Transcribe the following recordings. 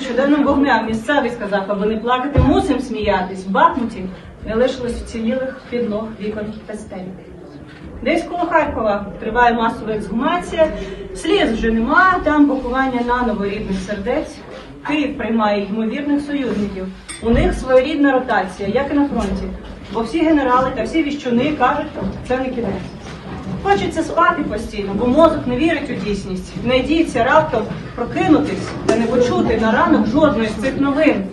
щоденним вогнем. Місцевий сказав, аби не плакати, мусим сміятись. В Бахмуті не лишилось вцілілих підлог, вікон та стель. Десь коло Харкова триває масова ексгумація, сліз вже нема, там поховання наново рідних сердець. Київ приймає ймовірних союзників. У них своєрідна ротація, як і на фронті. Бо всі генерали та всі віщуни кажуть, це не кінець. Хочеться спати постійно, бо мозок не вірить у дійсність. Не йдіться раптом прокинутись та не почути на ранок жодної з цих новин.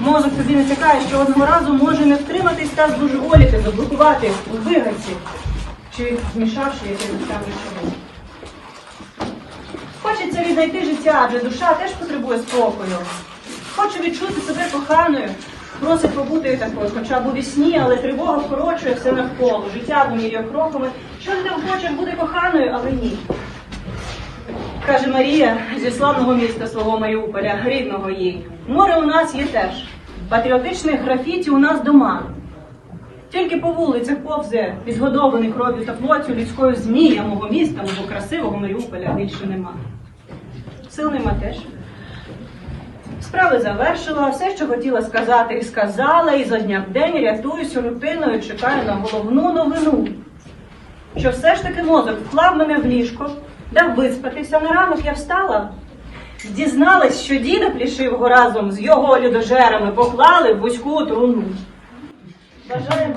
Мозок тобі не чекає, що одного разу може не втриматись та збожеволіти, заблокувати у вигадці, чи змішавши якимось там речовин. Хочеться віднайти життя, адже душа теж потребує спокою. Хочу відчути себе коханою, просить побути такою, хоча б у вісні, але тривога вкорочує все навколо. Життя вимірює кроками. Що не хочеш бути коханою, але ні. Каже Марія зі славного міста свого Маріуполя, рідного їй. Море у нас є теж. Патріотичних графіті у нас дома. Тільки по вулицях повзе, підгодований кров'ю та плоттю людською змія мого міста, мого красивого Маріуполя більше нема. Сил нема теж. Справи завершила, все, що хотіла сказати, і сказала, і за дня в день рятуюсь рутиною, чекаю на головну новину. Що все ж таки мозок вклав мене в ліжко, дав виспатися, на ранок я встала. Дізналась, що діда плішивого разом з його людожерами поклали в вузьку труну. Бажаємо.